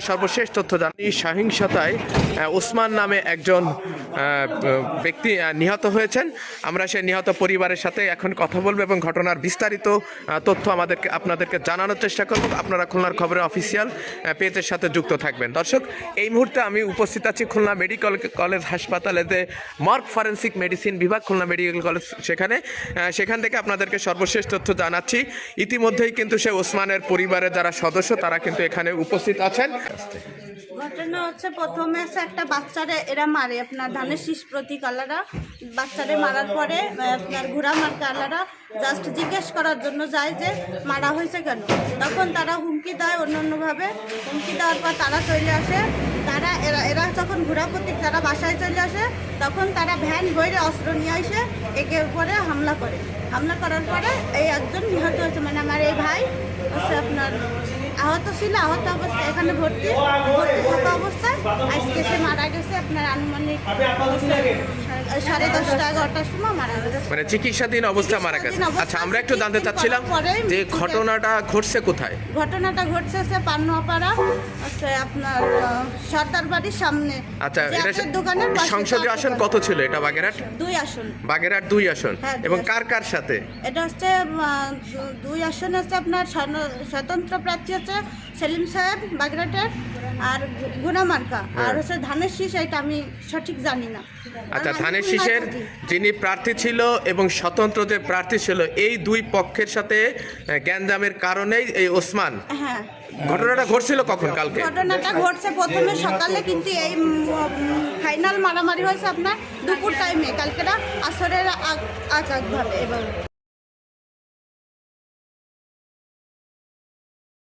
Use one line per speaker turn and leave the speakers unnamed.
সর্বশেষ তথ্য জানি সহিংসতায় ওসমান নামে একজন ব্যক্তি নিহত হয়েছেন। আমরা সেই নিহত পরিবারের সাথে এখন কথা বলব এবং ঘটনার বিস্তারিত তথ্য আমাদেরকে, আপনাদেরকে জানানোর চেষ্টা করব। আপনারা খুলনার খবরের অফিসিয়াল পেজের সাথে যুক্ত থাকবেন। দর্শক, এই মুহূর্তে আমি উপস্থিত আছি খুলনা মেডিকেল কলেজ হাসপাতালে যে মর্গ ফরেন্সিক মেডিসিন বিভাগ, খুলনা মেডিকেল কলেজ সেখানে। সেখান থেকে আপনাদেরকে সর্বশেষ তথ্য জানাচ্ছি। ইতিমধ্যেই কিন্তু সে ওসমানের পরিবারের যারা সদস্য, তারা কিন্তু এখানে উপস্থিত আছেন।
ঘটনা হচ্ছে প্রথমে হচ্ছে একটা বাচ্চারে, এরা মারে আপনার ধানের শীষ প্রতীক আলারা বাচ্চারে মারার পরে আপনার ঘোড়া মার্কা আলারা জাস্ট জিজ্ঞেস করার জন্য যায় যে, মারা হয়েছে কেন? তখন তারা হুমকি দেয় অন্য অন্যভাবে হুমকি দেওয়ার পর তারা চলে আসে। তারা, এরা এরা যখন ঘোড়া প্রতীক তারা বাসায় চলে আসে, তখন তারা ভ্যান বইরে অস্ত্র নিয়ে এসে একে উপরে হামলা করে। হামলা করার পরে এই একজন নিহত হয়েছে মানে আমার এই ভাই, হচ্ছে আপনার আহত ছিল আহত অবস্থায় এখানে ভর্তি ভর্তি থাকা অবস্থায়। আজকে সে মারা গেছে আপনার আনুমানিক সাড়ে- দশটা এগারোটার সময় মারা গেছে।
মানে চিকিৎসাধীন অবস্থা মারা গেছে। আচ্ছা আমরা একটু জানতে চাচ্ছিলাম যে ঘটনাটা ঘটছে কোথায়?
ঘটনাটা ঘটছে সে আপনার সর্দার বাড়ির সামনে।
আচ্ছা
দোকানের
সংসদীয় আসন কত ছিল এটা বাগেরহাট?
দুই আসন।
বাগেরহাট দুই আসন।
হ্যাঁ,
এবং কার কার সাথে?
এটা হচ্ছে দুই আসন হচ্ছে আপনার স্বতন্ত্র প্রার্থী হচ্ছে সেলিম সাহেব বাগরাটের আর গুনামার্কা আর হচ্ছে ধানের শীষ এটা আমি সঠিক জানি না।
আচ্ছা ধানের শীষের যিনি প্রার্থী ছিল এবং স্বতন্ত্র যে প্রার্থী ছিল এই দুই পক্ষের সাথে গ্যাঞ্জামের কারণেই এই ওসমান।
হ্যাঁ।
ঘটনাটা ঘটছিল কখন কালকে?
ঘটনাটা ঘটছে প্রথমে সকালে কিন্তু এই ফাইনাল মারামারি হয়েছে আপনার দুপুর টাইমে কালকেরা আসরের আগ আগ আগভাবে এবার।